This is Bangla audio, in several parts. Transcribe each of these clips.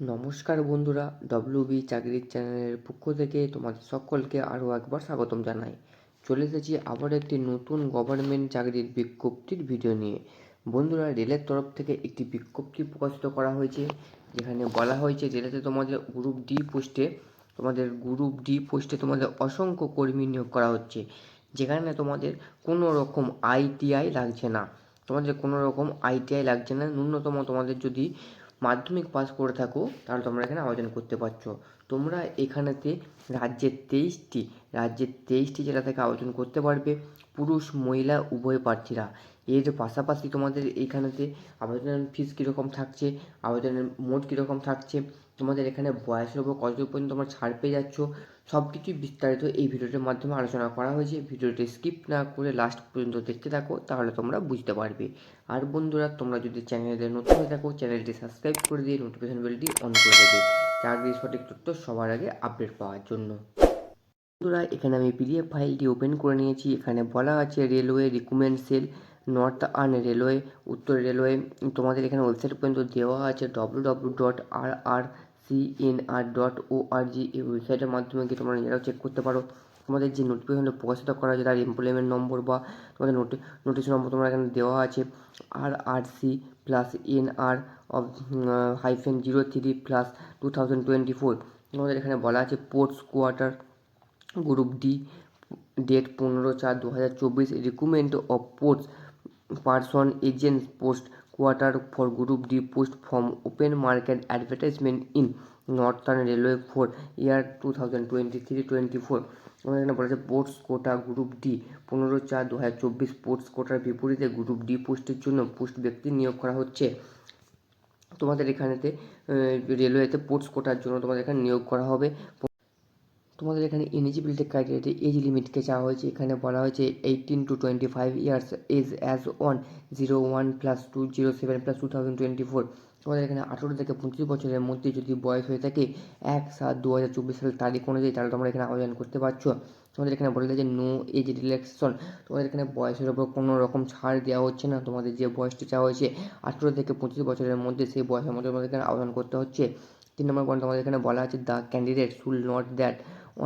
নমস্কার বন্ধুরা ডব্লিউ বি চাকরির চ্যানেলের পক্ষ থেকে তোমাদের সকলকে আরও একবার স্বাগতম জানাই। চলে এসেছি আবার একটি নতুন গভর্নমেন্ট চাকরির বিজ্ঞপ্তির ভিডিও নিয়ে। বন্ধুরা, রেলের তরফ থেকে একটি বিজ্ঞপ্তি প্রকাশিত করা হয়েছে, যেখানে বলা হয়েছে রেলেতে তোমাদের গ্রুপ ডি পোস্টে তোমাদের গ্রুপ ডি পোস্টে তোমাদের অসংখ্য কর্মী নিয়োগ করা হচ্ছে, যেখানে তোমাদের কোনো রকম আইটিআই লাগছে না। তোমাদের কোনো রকম আইটিআই লাগছে না, ন্যূনতম তোমাদের যদি মাধ্যমিক পাস করে থাকো, তাহলে তোমরা এখানে আবেদন করতে পারছ। তোমরা এখানেতে রাজ্যের তেইশটি রাজ্যের তেইশটি জেলা থেকে আবেদন করতে পারবে। পুরুষ, মহিলা, উভয় প্রার্থীরা। এর পাশাপাশি তোমাদের এইখানেতে আবেদনের ফিস কীরকম থাকছে, আবেদনের মোট কীরকম থাকছে, তোমাদের এখানে বয়সের উপর কতদূর পর্যন্ত তোমরা ছাড় পেয়ে যাচ্ছ সব কিছুই বিস্তারিত এই ভিডিওটির মাধ্যমে আলোচনা করা হয়েছে। ভিডিওটি স্কিপ না করে লাস্ট পর্যন্ত দেখতে থাকো, তাহলে তোমরা বুঝতে পারবে। আর বন্ধুরা, তোমরা যদি চ্যানেলে নতুন হয়ে থাকো চ্যানেলটি সাবস্ক্রাইব করে দিয়ে নোটিফিকেশন বেলটি অন করে দেবে। চাকরির সঠিক তথ্য সবার আগে আপডেট পাওয়ার জন্য। বন্ধুরা, এখানে আমি পিডিএফ ফাইলটি ওপেন করে নিয়েছি। এখানে বলা আছে railway recruitment cell, northern railway, উত্তর রেলওয়ে। তোমাদের এখানে ওয়েবসাইট পর্যন্ত দেওয়া আছে W W dot R R CNR dot O R G এই ওয়েবসাইটের মাধ্যমে গিয়ে তোমরা নিজেরাও চেক করতে পারো। তোমাদের যে নোটিফিকেশনটা প্রকাশিত করা হয়েছে তার এমপ্লয়মেন্ট নম্বর বা তোমাদের নোটি নোটিশ নম্বর তোমরা এখানে দেওয়া আছে। R R C plus N R of hyphen zero three plus two thousand twenty four তোমাদের এখানে বলা আছে ports quarter group D date পনেরো চার দু হাজার চব্বিশ recruitment of post person agent post quarter for group D post form open market advertisement in northern railway for year two thousand twenty three twenty four. আমাদের এখানে বলা আছে স্পোর্টস কোটা গ্রুপ ডি পনেরো চার দু হাজার চব্বিশ স্পোর্টস কোটার বিপরীতে গ্রুপ ডি পোস্টের জন্য পোস্ট ব্যক্তি নিয়োগ করা হচ্ছে। তোমাদের এখানেতে রেলওয়েতে স্পোর্টস কোটার জন্য তোমাদের এখানে নিয়োগ করা হবে। তোমাদের এখানে এলিজিবিলিটি ক্রাইটেরিয়াতে এজ লিমিটকে চাওয়া হয়েছে। এখানে বলা হয়েছে eighteen to twenty five years age as one zero one plus two zero seven plus two thousand twenty four তোমাদের এখানে আঠেরো থেকে পঁচিশ বছরের মধ্যে যদি বয়স হয়ে থাকে এক সাত দু হাজার চব্বিশ সালের তারিখ অনুযায়ী, তাহলে তোমরা এখানে আবেদন করতে পারছ। তোমাদের এখানে বলে যে নো এজ রিল্যাক্সেশন তোমাদের এখানে বয়সের ওপর কোনো রকম ছাড় দেওয়া হচ্ছে না। তোমাদের যে বয়সটি চাওয়া হয়েছে আঠেরো থেকে পঁচিশ বছরের মধ্যে, সেই বয়সের মধ্যে তোমাদের এখানে আবেদন করতে হচ্ছে। তিন নম্বর পয়েন্ট তোমাদের এখানে বলা আছে the candidate shall not that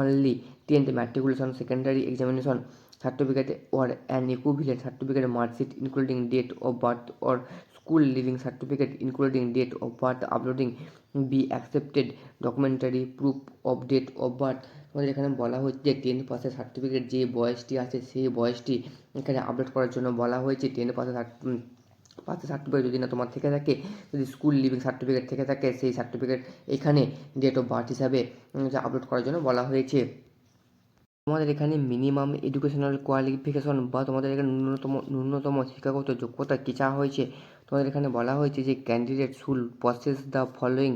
only tenth matriculation secondary examination certificate or an equivalent certificate marksheet including date of birth or school leaving certificate including date of birth uploading be accepted documentary proof of date of birth আমাদের এখানে বলা হচ্ছে টেন পাসের সার্টিফিকেট যে বয়সটি আছে, সেই বয়সটি এখানে আপলোড করার জন্য বলা হয়েছে। টেন পাসের সার্টি পাসের সার্টিফিকেট যদি না তোমার থেকে থাকে, যদি স্কুল লিভিং সার্টিফিকেট থেকে থাকে, সেই সার্টিফিকেট এখানে ডেট অফ বার্থ হিসাবে আপলোড করার জন্য বলা হয়েছে। তোমাদের এখানে মিনিমাম এডুকেশনাল কোয়ালিফিকেশন বা তোমাদের এখানে ন্যূনতম ন্যূনতম শিক্ষাগত যোগ্যতা কী চাওয়া হয়েছে? তোমাদের এখানে বলা হয়েছে যে candidate shall process the following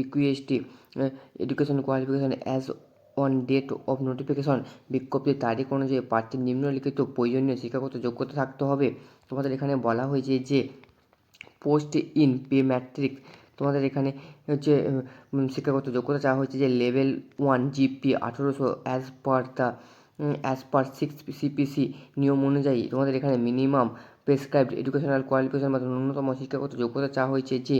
ইকুইএসটি education qualification as on date of notification বিজ্ঞপ্তির তারিখ অনুযায়ী প্রার্থীর নিম্নলিখিত প্রয়োজনীয় শিক্ষাগত যোগ্যতা থাকতে হবে। তোমাদের এখানে বলা হয়েছে যে পোস্ট ইন পে ম্যাট্রিক তোমাদের এখানে হচ্ছে শিক্ষাগত যোগ্যতা চাওয়া হয়েছে যে লেভেল ওয়ান জিপি আঠেরোশো as per the as per six CPC নিয়ম অনুযায়ী তোমাদের এখানে মিনিমাম প্রেসক্রাইবড এডুকেশনাল কোয়ালিফিকেশন বা ন্যূনতম শিক্ষাগত যোগ্যতা চাওয়া হয়েছে যে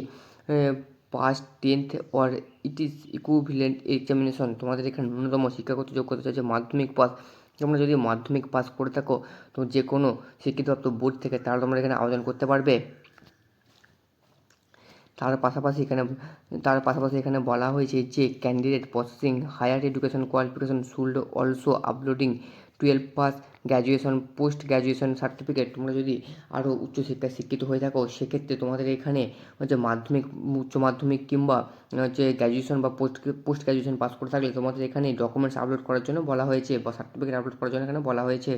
pass tenth or it is equivalent examination তোমাদের এখানে ন্যূনতম শিক্ষাগত যোগ্যতা চাইছে মাধ্যমিক পাস তোমরা যদি মাধ্যমিক পাস করে থাকো, তো যে কোনো শিক্ষিতপ্রাপ্ত বোর্ড থেকে তারা তোমরা এখানে আবেদন করতে পারবে। তার পাশাপাশি এখানে, তার পাশাপাশি এখানে বলা হয়েছে যে candidate processing higher education qualification should also uploading twelve pass graduation post graduation certificate তোমরা যদি আরও উচ্চশিক্ষায় শিক্ষিত হয়ে থাকো, সেক্ষেত্রে তোমাদের এখানে হচ্ছে মাধ্যমিক, উচ্চ মাধ্যমিক কিংবা হচ্ছে গ্র্যাজুয়েশন বা পোস্ট পোস্ট গ্র্যাজুয়েশন পাস করে থাকলে তোমাদের এখানে ডকুমেন্টস আপলোড করার জন্য বলা হয়েছে বা সার্টিফিকেট আপলোড করার জন্য এখানে বলা হয়েছে।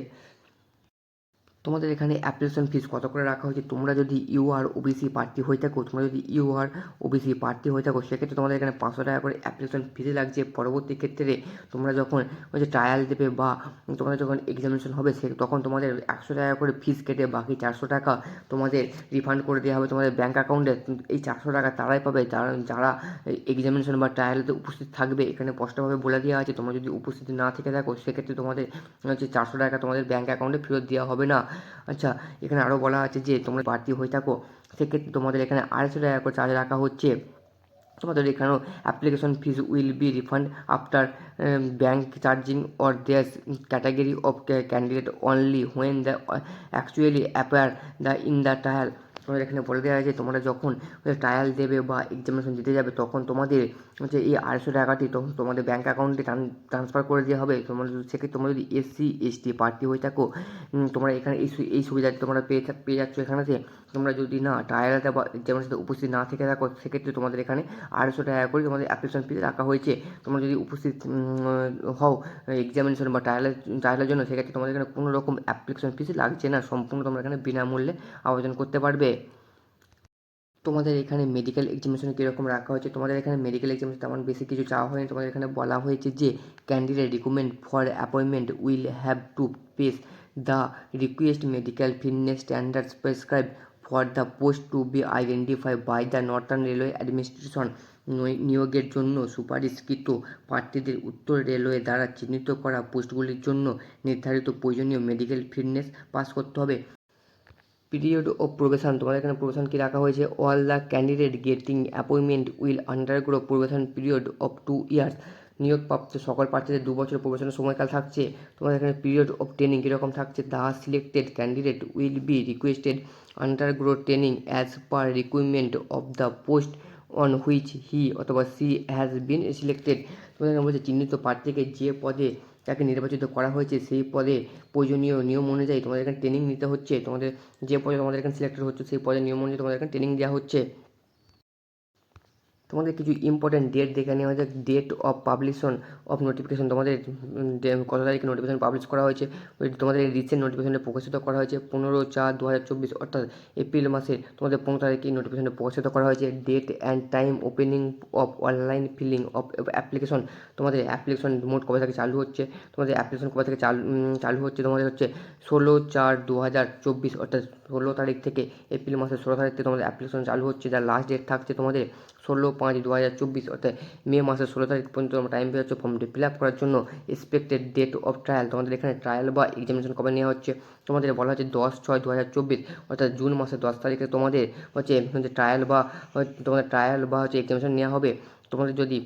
তোমাদের এখানে অ্যাপ্লিকেশন ফিস কত করে রাখা হয়েছে? তোমরা যদি ইউ ইউআর ওবিসি প্রার্থী হয়ে থাকো, তোমরা যদি ইউ ইউআর ওবিসি প্রার্থী হয়ে থাকো, সেক্ষেত্রে তোমাদের এখানে পাঁচশো টাকা করে অ্যাপ্লিকেশন ফিস লাগছে। পরবর্তী ক্ষেত্রে তোমরা যখন হচ্ছে ট্রায়াল দেবে বা তোমাদের যখন এক্সামিনেশন হবে, সে তখন তোমাদের একশো টাকা করে ফিস কেটে বাকি চারশো টাকা তোমাদের রিফান্ড করে দেওয়া হবে তোমাদের ব্যাঙ্ক অ্যাকাউন্টে এই চারশো টাকা তারাই পাবে। যারা যারা এক্সামিনেশন বা ট্রায়ালেতে উপস্থিত থাকবে, এখানে স্পষ্টভাবে বলে দেওয়া আছে, তোমরা যদি উপস্থিত না থেকে থাকো, সেক্ষেত্রে তোমাদের হচ্ছে চারশো টাকা তোমাদের ব্যাঙ্ক অ্যাকাউন্টে ফেরত দেওয়া হবে না। আচ্ছা এখানে আরও বলা আছে যে তোমরা বাড়তি হয়ে থাকো, সেক্ষেত্রে তোমাদের এখানে আড়াইশো টাকা করে চার্জ রাখা হচ্ছে। তোমাদের এখানেও application fees will be refund after bank charging or their category of candidate only when the actually appear the in the trial তোমাদের এখানে বলে দেওয়া হয়েছে তোমরা যখন ট্রায়াল দেবে বা এক্সামিনেশন দিতে যাবে, তখন তোমাদের হচ্ছে এই আড়াইশো টাকাটি তখন তোমাদের ব্যাঙ্ক অ্যাকাউন্টে ট্রান্সফার করে দেওয়া হবে। তোমরা সেক্ষেত্রে তোমরা যদি এসসি এসটি প্রার্থী হয়ে থাকো তোমরা এখানে এই এই সুবিধাটি তোমরা পেয়ে পেয়ে যাচ্ছ এখানেতে। তোমরা যদি না ট্রায়ালতে বা এক্সামিনেশনে উপস্থিত না থেকে থাকো, সেক্ষেত্রে তোমাদের এখানে আড়াইশো টাকা করে তোমাদের অ্যাপ্লিকেশন ফি রাখা হয়েছে। তোমরা যদি উপস্থিত হও এক্সামিনেশন বা ট্রায়ালের ট্রায়ালের জন্য, সেক্ষেত্রে তোমাদের এখানে কোনো রকম অ্যাপ্লিকেশন ফিস লাগছে না। সম্পূর্ণ তোমরা এখানে বিনামূল্যে আবেদন করতে পারবে। তোমাদের এখানে মেডিকেল এক্সামিনেশন কীরকম রাখা হয়েছে? তোমাদের এখানে মেডিকেল এক্সামিনেশন তেমন বেশি কিছু চাওয়া হয়নি। তোমাদের এখানে বলা হয়েছে যে candidate recommend for appointment will have to pass the request medical fitness standards prescribe for the post to be identify by the northern railway administration নিয়োগের জন্য সুপারিশকৃত প্রার্থীদের উত্তর রেলওয়ে দ্বারা চিহ্নিত করা পোস্টগুলির জন্য নির্ধারিত প্রয়োজনীয় মেডিকেল ফিটনেস পাস করতে হবে। পিরিয়ড অফ প্রবেশন তোমাদের এখানে প্রবেশন কি রাখা হয়েছে? All the candidate getting appointment will undergo probation period of two years নিয়োগপ্রাপ্ত সকল প্রার্থীদের দু বছর প্রবেশনের সময়কাল থাকছে। তোমাদের এখানে পিরিয়ড অফ ট্রেনিং কীরকম থাকছে? The selected candidate will be requested undergo training as per requirement of the post on which he অথবা সি হ্যাজ বিন সিলেক্টেড তোমাদের বলছে, চিহ্নিত প্রার্থীকে যে পদে তাকে নির্বাচিত করা হয়েছে, সেই পদে প্রয়োজনীয় নিয়ম অনুযায়ী তোমাদের এখানে ট্রেনিং নিতে হচ্ছে। তোমাদের যে পদে তোমাদের এখানে সিলেক্টেড হচ্ছে, সেই পদের নিয়ম অনুযায়ী তোমাদের এখানে ট্রেনিং দেওয়া হচ্ছে। তোমাদের কিছু ইম্পর্টেন্ট ডেট দেখে নেওয়া যাক। Date of publication of notification তোমাদের কত তারিখে নোটিফিকেশন পাবলিশ করা হয়েছে তোমাদের রিসেন্ট নোটিফিকেশনে প্রকাশিত করা হয়েছে পনেরো চার দু হাজার চব্বিশ, অর্থাৎ এপ্রিল মাসে তোমাদের পনেরো তারিখে নোটিফিকেশনে প্রকাশিত করা হয়েছে। Date and time opening of online filling of application তোমাদের অ্যাপ্লিকেশন মোট কবে থেকে চালু হচ্ছে, তোমাদের অ্যাপ্লিকেশন কবে থেকে চালু চালু হচ্ছে, তোমাদের হচ্ছে ষোলো চার দু হাজার চব্বিশ, অর্থাৎ ষোলো তারিখ থেকে এপ্রিল মাসের ষোলো তারিখ থেকে তোমাদের অ্যাপ্লিকেশন চালু হচ্ছে। যার লাস্ট ডেট থাকছে তোমাদের ষোলো পাঁচ দু হাজার চব্বিশ, অর্থাৎ মে মাসের ষোলো তারিখ পর্যন্ত তোমরা টাইম পেয়ে যাচ্ছ ফর্মটি ফিল আপ করার জন্য এক্সপেক্টেড ডেট অফ ট্রায়াল তোমাদের এখানে ট্রায়াল বা এক্সামিনেশন কবে নেওয়া হচ্ছে, তোমাদের বলা হচ্ছে দশ ছয় দু হাজার চব্বিশ, অর্থাৎ জুন মাসের দশ তারিখে তোমাদের হচ্ছে ট্রায়াল বা তোমাদের ট্রায়াল বা হচ্ছে এক্সামিনেশন নেওয়া হবে। তোমাদের যদি,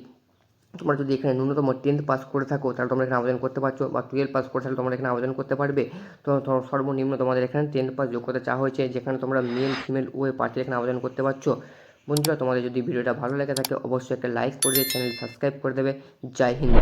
তোমরা যদি এখানে ন্যূনতম টেন্থ পাস করে থাকো, তাহলে তোমরা এখানে আবেদন করতে পারছ, বা টুয়েলভ পাস করে থাকলে তোমরা এখানে আবেদন করতে পারবে। তো সর্বনিম্ন তোমাদের এখানে টেন্থ পাস যোগ্যতা চাওয়া হয়েছে, যেখানে তোমরা মেল ফিমেল ওয়ে প্রার্থী এখানে আবেদন করতে পারছ। বন্ধুরা, তোমাদের যদি ভিডিওটা ভালো লেগে থাকে, অবশ্যই একটা লাইক করে দিয়ে চ্যানেল সাবস্ক্রাইব করে দেবে। জয় হিন্দ।